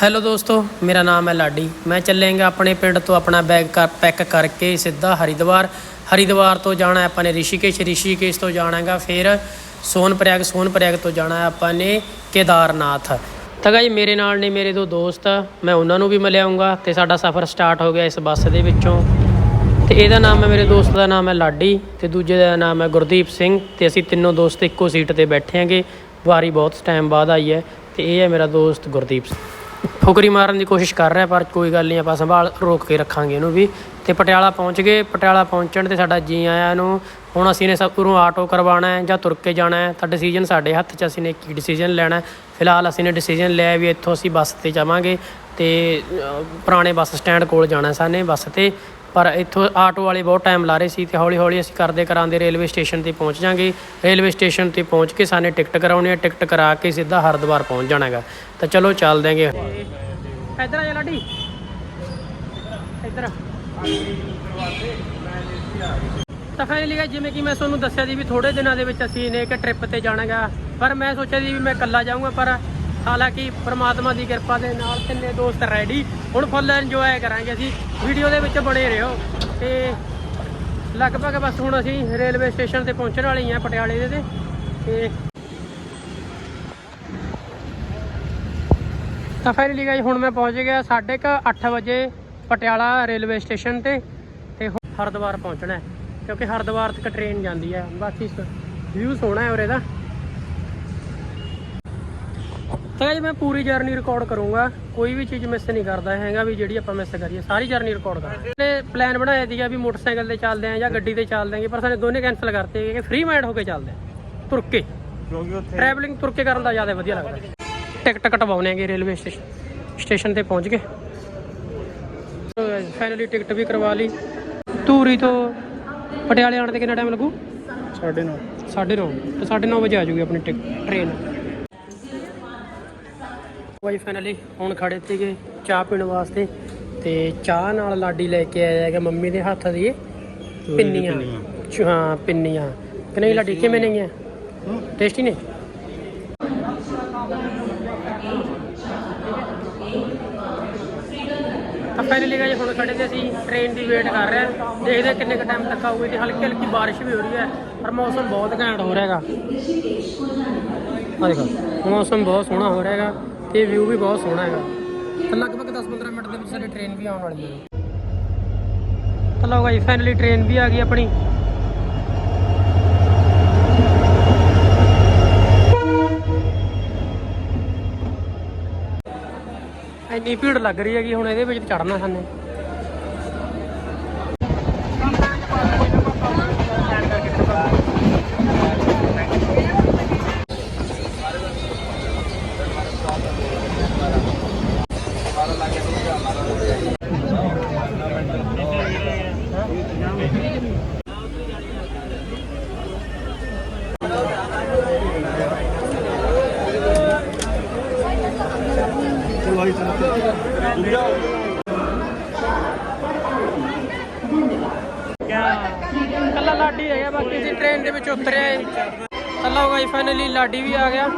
Hello ਦੋਸਤੋ, ਮੇਰਾ ਨਾਮ ਹੈ ਲਾਡੀ। ਮੈਂ ਚੱਲਾਂਗਾ ਆਪਣੇ ਪਿੰਡ ਤੋਂ ਆਪਣਾ ਬੈਗ ਕਰ ਪੈਕ ਕਰਕੇ ਸਿੱਧਾ ਹਰਿਦੁਆਰ ਹਰਿਦੁਆਰ ਤੋਂ ਜਾਣਾ ਆਪਾਂ ਨੇ ਰਿਸ਼ੀਕੇਸ਼। ਰਿਸ਼ੀਕੇਸ਼ ਤੋਂ ਜਾਣਾਗਾ ਫਿਰ ਸੋਨਪ੍ਰਯਾਗ। ਸੋਨਪ੍ਰਯਾਗ ਤੋਂ ਜਾਣਾ ਆਪਾਂ ਨੇ ਕੇਦਾਰਨਾਥ। ਤਾਂ ਗਾਈ ਮੇਰੇ ਨਾਲ ਨੇ ਮੇਰੇ ਦੋ ਦੋਸਤ। ਮੈਂ ਉਹਨਾਂ ਨੂੰ ਵੀ ਮਿਲਿਆਉਂਗਾ ਤੇ ਸਾਡਾ ਸਫ਼ਰ ਸਟਾਰਟ ਹੋ ਗਿਆ ਇਸ ਬੱਸ ਦੇ ਵਿੱਚੋਂ। ਤੇ ਇਹਦਾ ਨਾਮ ਹੈ, ਮੇਰੇ ਦੋਸਤ ਦਾ ਨਾਮ ਹੈ ਲਾਡੀ ਤੇ ਦੂਜੇ ਦਾ ਨਾਮ ਹੈ ਗੁਰਦੀਪ ਸਿੰਘ ਤੇ ਅਸੀਂ ਤਿੰਨੋਂ ਦੋਸਤ ਇੱਕੋ ਸੀਟ ਤੇ ਬੈਠੇ ਆਂਗੇ ਵਾਰੀ ਬਹੁਤ ਟਾਈਮ ਬਾਅਦ ਆਈ ਹੈ ਤੇ ਇਹ ਹੈ ਮੇਰਾ ਦੋਸਤ ਗੁਰਦੀਪ ਸਿੰਘ। ਫੁਕਰੀ ਮਾਰਨ ਦੀ ਕੋਸ਼ਿਸ਼ ਕਰ ਰਿਹਾ, ਪਰ ਕੋਈ ਗੱਲ ਨਹੀਂ, ਆਪਾਂ ਸੰਭਾਲ ਰੋਕ ਕੇ ਰੱਖਾਂਗੇ ਇਹਨੂੰ ਵੀ। ਤੇ ਪਟਿਆਲਾ ਪਹੁੰਚ ਗਏ। ਪਟਿਆਲਾ ਪਹੁੰਚਣ ਤੇ ਸਾਡਾ ਜੀ ਆਇਆਂ ਨੂੰ, ਹੁਣ ਅਸੀਂ ਨੇ ਸਭ ਨੂੰ ਆਟੋ ਕਰਵਾਉਣਾ ਹੈ ਜਾਂ ਤੁਰ ਕੇ ਜਾਣਾ ਹੈ, ਤਾਂ ਡਿਸੀਜਨ ਸਾਡੇ ਹੱਥ 'ਚ, ਅਸੀਂ ਨੇ ਕੀ ਡਿਸੀਜਨ ਲੈਣਾ ਹੈ। ਫਿਲਹਾਲ ਅਸੀਂ ਨੇ ਡਿਸੀਜਨ ਲਿਆ ਵੀ ਇੱਥੋਂ ਅਸੀਂ ਬੱਸ ਤੇ ਜਾਵਾਂਗੇ ਤੇ ਪੁਰਾਣੇ ਬੱਸ ਸਟੈਂਡ ਕੋਲ ਜਾਣਾ ਸਾਨੇ ਬੱਸ ਤੇ। ਪਰ ਇੱਥੋਂ ਆਟੋ ਵਾਲੇ ਬਹੁਤ ਟਾਈਮ ਲਾ ਰਹੇ ਸੀ ਤੇ ਹੌਲੀ ਹੌਲੀ ਅਸੀਂ ਕਰਦੇ ਕਰਾਂਦੇ ਰੇਲਵੇ ਸਟੇਸ਼ਨ ਤੇ ਪਹੁੰਚ ਜਾਾਂਗੇ। ਰੇਲਵੇ ਸਟੇਸ਼ਨ ਤੇ ਪਹੁੰਚ ਕੇ ਸਾਨੇ ਟਿਕਟ ਕਰਾਉਣੀ ਆ ਟਿਕਟ ਕਰਾ ਕੇ ਸਿੱਧਾ ਹਰਿਦੁਆਰ ਪਹੁੰਚ ਜਾਣਾ ਹੈਗਾ। ਤਾਂ ਚਲੋ ਚੱਲਦੇ ਆਂਗੇ ਇੱਧਰ ਆ ਜਾ ਲਾਡੀ। ਇੱਧਰ ਤਾਂ ਫਾਈਨਲੀ ਗਾਇਸ ਜਿਵੇਂ ਕਿ ਮੈਂ ਤੁਹਾਨੂੰ ਦੱਸਿਆ ਸੀ ਵੀ ਥੋੜੇ ਦਿਨਾਂ ਦੇ ਵਿੱਚ ਅਸੀਂ ਨੇ ਇੱਕ ਟ੍ਰਿਪ ਤੇ ਜਾਣਾਗਾ ਪਰ ਮੈਂ ਸੋਚਿਆ ਸੀ ਵੀ ਮੈਂ ਇਕੱਲਾ ਜਾਊਂਗਾ, ਪਰ ਹਾਲਾਂਕਿ ਪ੍ਰਮਾਤਮਾ ਦੀ ਕਿਰਪਾ ਦੇ ਨਾਲ ਤਿੰਨੇ ਦੋਸਤ ਰੈਡੀ ਹੁਣ ਫੁੱਲ ਇੰਜੋਏ ਕਰਾਂਗੇ ਅਸੀਂ। ਵੀਡੀਓ ਦੇ ਵਿੱਚ ਬਣੇ ਰਹੋ। ਤੇ ਲਗਭਗ ਬਸ ਹੁਣ ਅਸੀਂ ਰੇਲਵੇ ਸਟੇਸ਼ਨ ਤੇ ਪਹੁੰਚਣ ਵਾਲੇ ਹਾਂ, ਪਟਿਆਲੇ ਦੇ ਤੇ। ਤੇ ਤਾਂ ਫਾਈਨਲੀ ਗਾਇਸ ਹੁਣ ਮੈਂ ਪਹੁੰਚ ਗਿਆ 8:30 ਵਜੇ ਪਟਿਆਲਾ ਰੇਲਵੇ ਸਟੇਸ਼ਨ ਤੇ। ਤੇ ਹੁਣ ਹਰਿਦੁਆਰ ਪਹੁੰਚਣਾ ਹੈ, ਕਿਉਂਕਿ ਹਰਿਦੁਆਰ ਤੱਕ ਟ੍ਰੇਨ ਜਾਂਦੀ ਹੈ। ਬਾਕੀ ਵਿਊ ਸੋਹਣਾ ਹੈ ਉਰੇ ਦਾ। ਤਾਂ guys ਮੈਂ ਪੂਰੀ ਜਰਨੀ ਰਿਕਾਰਡ ਕਰੂੰਗਾ। ਕੋਈ ਵੀ ਚੀਜ਼ ਮਿਸ ਨਹੀਂ ਕਰਦਾ ਹੈਗਾ ਵੀ ਜਿਹੜੀ ਆਪਾਂ ਮਿਸ ਕਰੀਏ। ਸਾਰੀ ਜਰਨੀ ਰਿਕਾਰਡ ਕਰਾਂਗੇ। ਤੇ ਪਲਾਨ ਬਣਾਇਆ ਸੀਗਾ ਵੀ ਮੋਟਰਸਾਈਕਲ ਤੇ ਚੱਲਦੇ ਆਂ ਜਾਂ ਗੱਡੀ ਤੇ ਚੱਲਦੇ ਆਂਗੇ ਪਰ ਸਾਡੇ ਦੋਨੇ ਕੈਨਸਲ ਕਰਤੇ ਕਿ ਫ੍ਰੀ ਮਾਈਂਡ ਹੋ ਕੇ ਚੱਲਦੇ ਆਂ। ਤੁਰ ਕੇ ਕਿਉਂਕਿ ਉੱਥੇ ਟਰੈਵਲਿੰਗ ਤੁਰ ਕੇ ਕਰਨ ਦਾ ਜ਼ਿਆਦਾ ਵਧੀਆ ਲੱਗਦਾ। ਟਿਕਟ ਕਟਵਾਉਣੇ ਆਂਗੇ ਰੇਲਵੇ ਸਟੇਸ਼ਨ ਸਟੇਸ਼ਨ ਤੇ ਪਹੁੰਚ ਗਏ ਫਾਈਨਲੀ ਟਿਕਟ ਵੀ ਕਰਵਾ ਲਈ। ਧੂਰੀ ਤੋਂ ਪਟਿਆਲੇ ਆਉਣ ਤੇ ਕਿੰਨਾ ਟਾਈਮ ਲੱਗੂ? ਸਾਡੇ ਨੂੰ। 9:30 ਤੇ 9:30 ਵਜੇ ਆ ਜੂਗੀ ਆਪਣੀ ਟਿਕ- ਟ੍ਰੇਨ ਵਾਈ ਫਾਈਨਲੀ ਹੁਣ ਖੜੇ ਸੀਗੇ ਚਾਹ ਪੀਣ ਵਾਸਤੇ ਤੇ ਚਾਹ ਨਾਲ ਲਾਡੀ ਲੈ ਕੇ ਆਇਆ ਹੈਗਾ ਮੰਮੀ ਦੇ ਹੱਥ ਦੀ ਪਿੰਨੀਆਂ। ਹਾਂ ਪਿੰਨੀਆਂ। ਕਿ ਨਹੀਂ ਲਾਡੀ ਕਿਵੇਂ ਨਹੀਂ ਹੈ। ਟੇਸਟੀ ਨੇ? ਤਾਂ ਫਾਈਨਲੀ ਗਾਇਸ ਹੁਣ ਖੜੇ ਤੇ ਅਸੀਂ ਟ੍ਰੇਨ ਦੀ ਵੇਟ ਕਰ ਰਹੇ ਹਾਂ। ਦੇਖਦੇ ਕਿੰਨੇ ਕ ਟਾਈਮ ਤੱਕ ਆਊਗੀ ਤੇ ਹਲਕੀ ਹਲਕੀ ਬਾਰਿਸ਼ ਵੀ ਹੋ ਰਹੀ ਹੈ ਪਰ ਮੌਸਮ ਬਹੁਤ ਘੈਂਟ ਹੋ ਰਿਹਾ ਹੈਗਾ। ਆ ਦੇਖੋ ਮੌਸਮ ਬਹੁਤ ਸੋਹਣਾ ਹੋ ਰਿਹਾ ਹੈਗਾ। ਤੇ ਵਿਊ ਵੀ ਬਹੁਤ ਸੋਹਣਾ ਹੈਗਾ। ਤਾਂ ਲਗਭਗ 10-15 ਮਿੰਟ ਦੇ ਵਿੱਚ ਸਾਡੀ ਟ੍ਰੇਨ ਵੀ ਆਉਣ ਵਾਲੀ ਹੈ। ਤਾਂ ਲਓ ਗਾਇਸ ਫਾਈਨਲੀ ਟ੍ਰੇਨ ਵੀ ਆ ਗਈ ਆਪਣੀ। ਇੰਨੀ ਭੀੜ ਲੱਗ ਰਹੀ ਹੈਗੀ, ਹੁਣ ਇਹਦੇ ਵਿੱਚ ਚੜਨਾ ਸਾਨੇ। ਕੱਲਾ ਲਾਡੀ ਆ ਗਿਆ ਬਾਕੀ ਅਸੀਂ ਟ੍ਰੇਨ ਦੇ ਵਿੱਚ ਉਤਰਿਆ ਏ ਕੱਲਾ ਗਾਈ ਫਾਈਨਲੀ ਲਾਡੀ ਵੀ ਆ ਗਿਆ।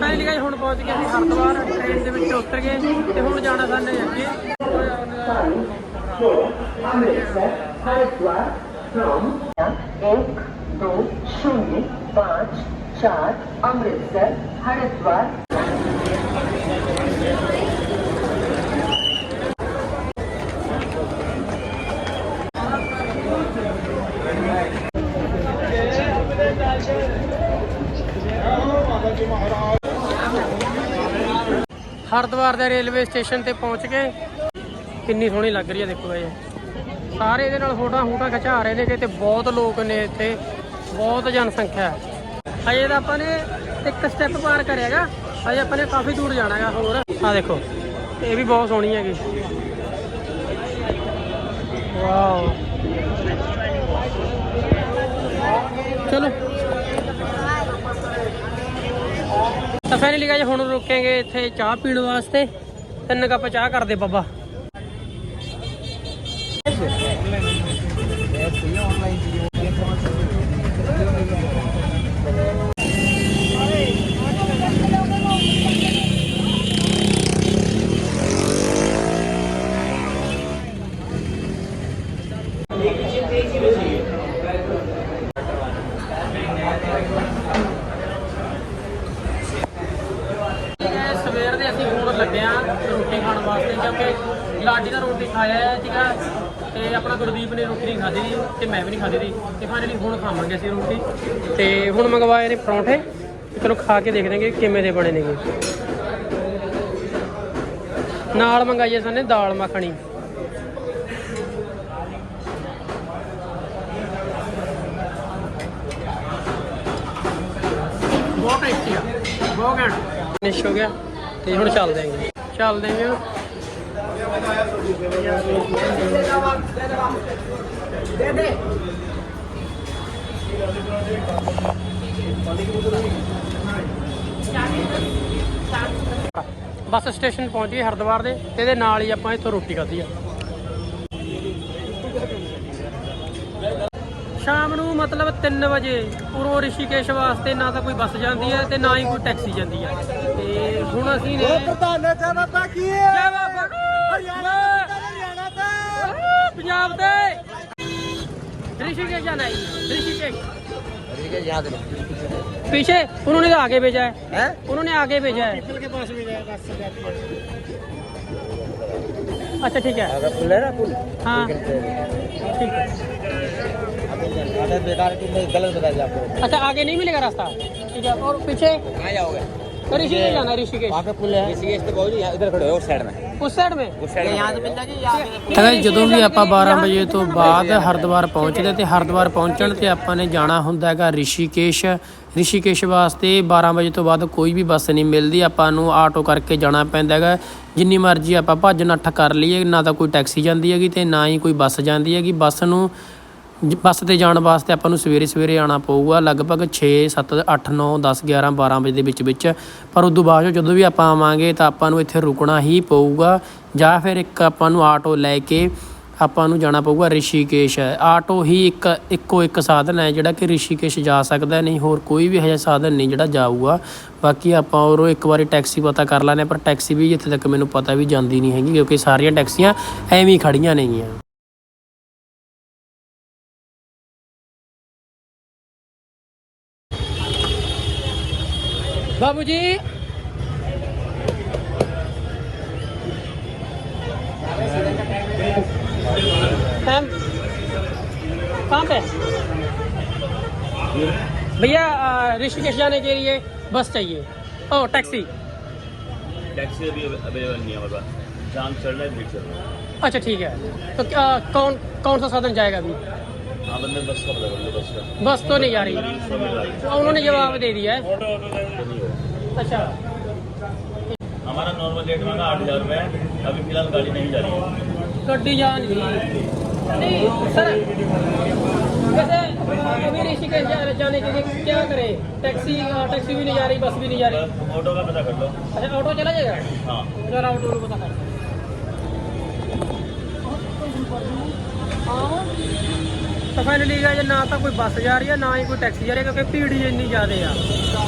ਫਾਈਨਲੀ ਗਾਈ ਹੁਣ ਪਹੁੰਚ ਗਏ ਅਸੀਂ ਹਰਦਵਾਰ ਟ੍ਰੇਨ ਦੇ ਵਿੱਚ ਉਤਰ ਗਏ ਤੇ ਹੁਣ ਜਾਣਾ ਸਾਨੇ ਅੱਗੇ। ਹਰਿਦਵਾਰ from 1 2 0 5 ਚਾਰ ਅੰਮ੍ਰਿਤਸਰ ਹਰਿਦੁਆਰ ਹਰਦੁਆਰ ਦੇ ਰੇਲਵੇ ਸਟੇਸ਼ਨ ਤੇ ਪਹੁੰਚ ਕੇ ਕਿੰਨੀ ਸੋਹਣੀ ਲੱਗ ਰਹੀ ਹੈ ਦੇਖੋ ਇਹ ਸਾਰੇ ਇਹਦੇ ਨਾਲ ਫੋਟੋਆਂ ਫੋਟੋਆਂ ਖਿਚਾ ਰਹੇ ਨੇ ਤੇ ਬਹੁਤ ਲੋਕ ਨੇ ਇੱਥੇ ਬਹੁਤ ਜਨਸੰਖਿਆ ਹੈ ਹਜੇ ਤਾਂ ਆਪਾਂ ਨੇ ਇੱਕ ਸਟੈਪ ਪਾਰ ਕਰਿਆਗਾ। ਹਜੇ ਆਪਾਂ ਨੇ ਕਾਫੀ ਦੂਰ ਜਾਣਾ ਹੋਰ। ਆ ਦੇਖੋ, ਇਹ ਵੀ ਬਹੁਤ ਸੋਹਣੀ ਹੈਗੀ। ਵਾਓ। ਚਲੋ। ਤਾਂ ਫਾਈਨਲੀ ਗਾਇਸ ਹੁਣ ਰੁਕਾਂਗੇ ਇੱਥੇ ਚਾਹ ਪੀਣ ਵਾਸਤੇ। ਤਿੰਨ ਕੱਪ ਚਾਹ ਕਰਦੇ ਬਾਬਾ। ਸਵੇਰ ਦੇ ਅਸੀਂ ਹੁਣ ਲੱਗੇ ਰੋਟੀ ਖਾਣ ਵਾਸਤੇ ਕਿਉਂਕਿ ਲਾਡੀ ਦਾ ਰੋਟੀ ਖਾਇਆ ਹੈ ਤੇ ਆਪਣਾ ਗੁਰਦੀਪ ਨੇ ਰੋਟੀ ਨਹੀਂ ਖਾਧੀ ਤੇ ਮੈਂ ਵੀ ਨਹੀਂ ਖਾਧੀ ਦੀ ਤੇ ਫਾਈਨਲੀ ਹੁਣ ਖਾਵਾਂਗੇ ਅਸੀਂ ਰੋਟੀ ਤੇ ਹੁਣ ਮੰਗਵਾਏ ਨੇ ਪਰੌਂਠੇ, ਚਲੋ ਖਾ ਕੇ ਦੇਖਦੇ ਹਾਂ ਕਿਵੇਂ ਦੇ ਬਣੇ ਨੇਗੇ। ਨਾਲ ਮੰਗਾਈਏ ਸਾਨੇ ਦਾਲ ਮੱਖਣੀ। ਬਹੁਤ ਟੇਸਟੀ ਆ, ਬਹੁਤ ਘੈਂਟ। ਫਿਨਿਸ਼ ਹੋ ਗਿਆ। ਤੇ ਹੁਣ ਚੱਲਦੇ ਆਂਗੇ ਚੱਲਦੇ ਆਂ ਹੁਣ ਬੱਸ ਸਟੇਸ਼ਨ ਪਹੁੰਚ ਗਏ ਹਰਿਦੁਆਰ ਦੇ ਤੇ ਇਹਦੇ ਨਾਲ ਹੀ ਆਪਾਂ ਇੱਥੋਂ ਰੋਟੀ ਖਾਧੀ ਆ। ਸ਼ਾਮ ਨੂੰ ਮਤਲਬ 3 ਵਜੇ, ਉਰੋਂ ਰਿਸ਼ੀਕੇਸ਼ ਵਾਸਤੇ ਨਾ ਤਾਂ ਕੋਈ ਬੱਸ ਜਾਂਦੀ ਹੈ ਤੇ ਨਾ ਹੀ ਕੋਈ ਟੈਕਸੀ ਜਾਂਦੀ ਹੈ। ਤੇ ਹੁਣ ਅਸੀਂ ਨੇ ਪ੍ਰਧਾਨ ਨੇ ਚਾਹਤਾ ਤਾਂ ਕੀ ਜੈ ਬਾਬਾ ਹਰਿਆਣਾ ਤੇ ਪੰਜਾਬ ਦੇ ऋषिकेश जाना है ऋषिकेश याद नहीं पीछे उन्होंने तो आगे भेजा है है उन्होंने आगे भेजा है के पास भी जाएगा अच्छा ठीक है अगर पुल है ना पुल हाँ ठीक है अगर बेकार तुम गलत बताया आपको अच्छा आगे नहीं मिलेगा रास्ता ठीक है और पीछे कहाँ जाओगे तो ऋषिकेश जाना है ऋषिकेश वहाँ पे पुल है ऋषिकेश तो बहुत इधर खड़े हो उस साइड में उस साइड में उस साइड में यहाँ से मिल जाएगी ਤਾਂ ਜਦੋਂ ਵੀ ਆਪਾਂ 12 ਵਜੇ ਤੋਂ ਬਾਅਦ ਹਰਿਦੁਆਰ ਪਹੁੰਚਦੇ ਤੇ ਹਰਿਦੁਆਰ ਪਹੁੰਚਣ ਤੇ ਆਪਾਂ ਨੇ ਜਾਣਾ ਹੁੰਦਾ ਹੈਗਾ ਰਿਸ਼ੀਕੇਸ਼ ਰਿਸ਼ੀਕੇਸ਼ ਵਾਸਤੇ 12 ਵਜੇ ਤੋਂ ਬਾਅਦ ਕੋਈ ਵੀ ਬੱਸ ਨਹੀਂ ਮਿਲਦੀ ਆਪਾਂ ਨੂੰ ਆਟੋ ਕਰਕੇ ਜਾਣਾ ਪੈਂਦਾ ਹੈਗਾ ਜਿੰਨੀ ਮਰਜ਼ੀ ਆਪਾਂ ਭੱਜ ਨੱਠ ਕਰ ਲਈਏ ਨਾ ਤਾਂ ਕੋਈ ਟੈਕਸੀ ਜਾਂਦੀ ਹੈਗੀ ਤੇ ਨਾ ਹੀ ਕੋਈ ਬੱਸ ਜਾਂਦੀ ਹੈਗੀ ਬੱਸ ਨੂੰ ਜ- ਬੱਸ ਤੇ ਜਾਣ ਵਾਸਤੇ ਆਪਾਂ ਨੂੰ ਸਵੇਰੇ ਸਵੇਰੇ ਆਉਣਾ ਪਊਗਾ, ਲਗਭਗ 6 7 8 9 10 11 12 ਵਜੇ ਦੇ ਵਿੱਚ ਵਿੱਚ। ਪਰ ਉਦੋਂ ਬਾਅਦ ਜਦੋਂ ਵੀ ਆਪਾਂ ਆਵਾਂਗੇ ਤਾਂ ਆਪਾਂ ਨੂੰ ਇੱਥੇ ਰੁਕਣਾ ਹੀ ਪਊਗਾ। ਜਾਂ ਫਿਰ ਇੱਕ ਆਪਾਂ ਨੂੰ ਆਟੋ ਲੈ ਕੇ ਆਪਾਂ ਨੂੰ ਜਾਣਾ ਪਊਗਾ ਰਿਸ਼ੀਕੇਸ਼। ਆਟੋ ਹੀ ਇੱਕ, ਇੱਕੋ ਇੱਕ ਸਾਧਨ ਹੈ ਜਿਹੜਾ ਕਿ ਰਿਸ਼ੀਕੇਸ਼ ਜਾ ਸਕਦਾ ਨਹੀਂ, ਹੋਰ ਕੋਈ ਵੀ ਹਜਾ ਸਾਧਨ ਨਹੀਂ ਜਿਹੜਾ ਜਾਊਗਾ। ਬਾਕੀ ਆਪਾਂ ਔਰੋਂ ਇੱਕ ਵਾਰੀ ਟੈਕਸੀ ਪਤਾ ਕਰ ਲੈਣੇ ਪਰ ਟੈਕਸੀ ਵੀ ਇੱਥੇ ਤੱਕ ਮੈਨੂੰ ਪਤਾ ਵੀ ਜਾਂਦੀ ਨਹੀਂ ਹੈਗੀ, ਕਿਉਂਕਿ ਸਾਰੀਆਂ ਟੈਕਸੀਆਂ ਐਵੇਂ ਹੀ ਖੜੀਆਂ ਨੇਗੀਆਂ। बाबूजी। मैम कहाँ पे? भैया ऋषिकेश जाने के लिए बस चाहिए। ओ टैक्सी। टैक्सी अभी अवेलेबल नहीं है हमारे पास जाम चल रहा है भीड़ चल रहा है। अच्छा ठीक है। तो अ, कौन कौन सा साधन जाएगा अभी? हाँ बस का बस का। बस तो नहीं जा रही। तो उन्होंने जवाब दे दिया है। अच्छा हमारा नॉर्मल रेट मांगा आठ हज़ार रुपये है अभी फिलहाल गाड़ी नहीं जा रही है गड्डी जा नहीं नहीं सर वैसे अभी ऋषिकेश जा- जाने के लिए क्या करें टैक्सी अ, टैक्सी भी नहीं जा रही बस भी नहीं जा रही बस ऑटो का पता कर लो अच्छा ऑटो चला जाएगा हाँ जरा ऑटो को पता कर ਤਾਂ ਫਾਈਨਲੀ ਗਾਇਸ ਨਾ ਤਾਂ ਕੋਈ ਬੱਸ ਜਾ ਰਹੀ ਹੈ ਨਾ ਹੀ ਕੋਈ ਟੈਕਸੀ ਜਾ ਰਹੀ ਹੈ ਕਿਉਂਕਿ ਭੀੜ ਹੀ ਇੰਨੀ ਜ਼ਿਆਦਾ ਆ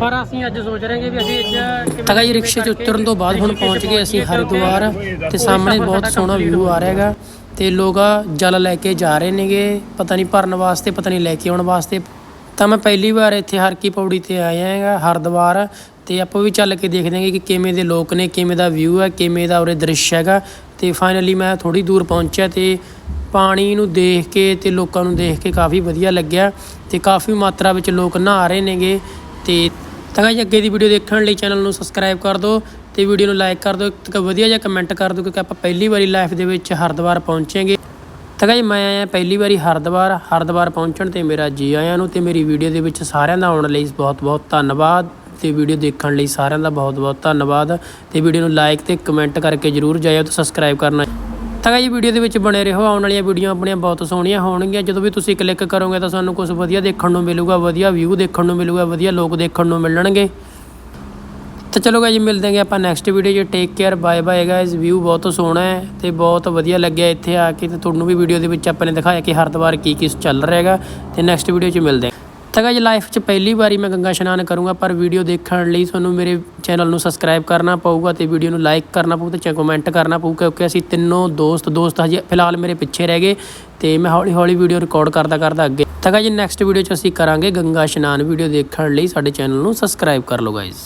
ਪਰ ਅਸੀਂ ਅੱਜ ਸੋਚ ਰਹੇ ਹਾਂ ਕਿ ਵੀ ਅਸੀਂ ਅੱਜ ਤਗਾ ਜੀ ਰਿਕਸ਼ੇ 'ਚ ਉਤਰਨ ਤੋਂ ਬਾਅਦ ਹੁਣ ਪਹੁੰਚ ਗਏ ਅਸੀਂ ਹਰਿਦੁਆਰ ਤੇ ਸਾਹਮਣੇ ਬਹੁਤ ਸੋਹਣਾ ਵਿਊ ਆ ਰਿਹਾ ਹੈਗਾ ਤੇ ਲੋਕ ਜਲ ਲੈ ਕੇ ਜਾ ਰਹੇ ਨੇਗੇ ਪਤਾ ਨਹੀਂ ਭਰਨ ਵਾਸਤੇ ਪਤਾ ਨਹੀਂ ਲੈ ਕੇ ਆਉਣ ਵਾਸਤੇ। ਤਾਂ ਮੈਂ ਪਹਿਲੀ ਵਾਰ ਇੱਥੇ ਹਰ ਕੀ ਪੌੜੀ ਤੇ ਆਇਆ ਹੈਗਾ ਹਰਿਦੁਆਰ ਤੇ ਆਪਾਂ ਵੀ ਚੱਲ ਕੇ ਦੇਖਦੇ ਹਾਂਗੇ ਕਿ ਕਿਵੇਂ ਦੇ ਲੋਕ ਨੇ ਕਿਵੇਂ ਦਾ ਵਿਊ ਹੈ ਕਿਵੇਂ ਦਾ ਉਰੇ ਦ੍ਰਿਸ਼ ਹੈਗਾ। ਤੇ ਫਾਈਨਲੀ ਮੈਂ ਥੋੜੀ ਦੂਰ ਪਹੁੰਚਿਆ ਤੇ ਪਾਣੀ ਨੂੰ ਦੇਖ ਕੇ ਤੇ ਲੋਕਾਂ ਨੂੰ ਦੇਖ ਕੇ ਕਾਫੀ ਵਧੀਆ ਲੱਗਿਆ ਤੇ ਕਾਫੀ ਮਾਤਰਾ ਵਿੱਚ ਲੋਕ ਨਹਾ ਰਹੇ ਨੇਗੇ ਤੇ ਤਾਂ ਜੀ ਅੱਗੇ ਦੀ ਵੀਡੀਓ ਦੇਖਣ ਲਈ ਚੈਨਲ ਨੂੰ ਸਬਸਕ੍ਰਾਈਬ ਕਰ ਦਿਓ ਤੇ ਵੀਡੀਓ ਨੂੰ ਲਾਈਕ ਕਰ ਦਿਓ। ਇੱਕ ਵਧੀਆ ਜਿਹਾ ਕਮੈਂਟ ਕਰ ਦਿਓ ਕਿਉਂਕਿ ਆਪਾਂ ਪਹਿਲੀ ਵਾਰੀ ਲਾਈਫ ਦੇ ਵਿੱਚ ਹਰਿਦੁਆਰ ਪਹੁੰਚਾਂਗੇ। ਤਾਂ ਜੀ ਮੈਂ ਆਇਆ ਪਹਿਲੀ ਵਾਰੀ ਹਰਿਦੁਆਰ ਹਰਿਦੁਆਰ ਪਹੁੰਚਣ ਤੇ ਮੇਰਾ ਜੀ ਆਇਆਂ ਨੂੰ ਤੇ ਮੇਰੀ ਵੀਡੀਓ ਦੇ ਵਿੱਚ ਸਾਰਿਆਂ ਦਾ ਆਉਣ ਲਈ ਬਹੁਤ ਬਹੁਤ ਧੰਨਵਾਦ ਤੇ ਵੀਡੀਓ ਦੇਖਣ ਲਈ ਸਾਰਿਆਂ ਦਾ ਬਹੁਤ ਬਹੁਤ ਧੰਨਵਾਦ ਤੇ ਵੀਡੀਓ ਨੂੰ ਲਾਈਕ ਤੇ ਕਮੈਂਟ ਕਰਕੇ ਜਰੂਰ ਜਾਇਓ ਤੇ ਸਬਸਕ੍ਰਾਈਬ ਕਰਨਾ। ਤਾਂ ਜੀ ਵੀਡੀਓ ਦੇ ਵਿੱਚ ਬਣੇ ਰਹੋ, ਆਉਣ ਵਾਲੀਆਂ ਵੀਡੀਓ ਆਪਣੀਆਂ ਬਹੁਤ ਸੋਹਣੀਆਂ ਹੋਣਗੀਆਂ। ਜਦੋਂ ਵੀ ਤੁਸੀਂ ਕਲਿੱਕ ਕਰੋਗੇ ਤਾਂ ਸਾਨੂੰ ਕੁਝ ਵਧੀਆ ਦੇਖਣ ਨੂੰ ਮਿਲੂਗਾ, ਵਧੀਆ ਵਿਊ ਦੇਖਣ ਨੂੰ ਮਿਲੂਗਾ, ਵਧੀਆ ਲੋਕ ਦੇਖਣ ਨੂੰ ਮਿਲਣਗੇ। ਤਾਂ ਚਲੋ ਗਾਇਜ਼, ਮਿਲਦੇ ਆਂਗੇ ਆਪਾਂ ਨੈਕਸਟ ਵੀਡੀਓ 'ਚ। Take care bye bye guys view ਬਹੁਤ ਸੋਹਣਾ ਹੈ ਤੇ ਬਹੁਤ ਵਧੀਆ ਲੱਗਿਆ ਇੱਥੇ ਆ ਕੇ ਤੇ ਤੁਹਾਨੂੰ ਵੀ ਵੀਡੀਓ ਦੇ ਵਿੱਚ ਆਪਾਂ ਨੇ ਦਿਖਾਇਆ ਕਿ ਹਰਿਦੁਆਰ ਕੀ ਕੀ ਚੱਲ ਰਿਹਾ ਹੈਗਾ। ਤੇ ਨੈਕਸਟ ਵੀਡੀਓ 'ਚ ਮਿਲਦੇ ਹਾਂ। ਤਾਂ ਗਾਇਜ਼ ਲਾਈਫ 'ਚ ਪਹਿਲੀ ਵਾਰੀ ਮੈਂ ਗੰਗਾ ਇਸ਼ਨਾਨ ਕਰੂੰਗਾ, ਪਰ ਵੀਡੀਓ ਦੇਖਣ ਲਈ ਤੁਹਾਨੂੰ ਮੇਰੇ ਚੈਨਲ ਨੂੰ ਸਬਸਕ੍ਰਾਈਬ ਕਰਨਾ ਪਊਗਾ ਤੇ ਵੀਡੀਓ ਨੂੰ ਲਾਈਕ ਕਰਨਾ ਪਊ ਤੇ ਚਾ ਕਮੈਂਟ ਕਰਨਾ ਪਊ, ਕਿਉਂਕਿ ਅਸੀਂ ਤਿੰਨੋਂ ਦੋਸਤ ਦੋਸਤ ਹਜੇ ਫਿਲਹਾਲ ਮੇਰੇ ਪਿੱਛੇ ਰਹਿ ਗਏ ਤੇ ਮੈਂ ਹੌਲੀ ਹੌਲੀ ਵੀਡੀਓ ਰਿਕਾਰਡ ਕਰਦਾ ਕਰਦਾ ਅੱਗੇ ਤਾਂ ਗਾਇਜ਼ ਨੈਕਸਟ ਵੀਡੀਓ 'ਚ ਅਸੀਂ ਕਰਾਂਗੇ ਗੰਗਾ ਇਸ਼ਨਾਨ ਵੀਡੀਓ ਦੇਖਣ ਲਈ, ਸਾਡੇ ਚੈਨਲ ਨੂੰ ਸਬਸਕ੍ਰਾਈਬ ਕਰ ਲਓ ਗਾਇਜ਼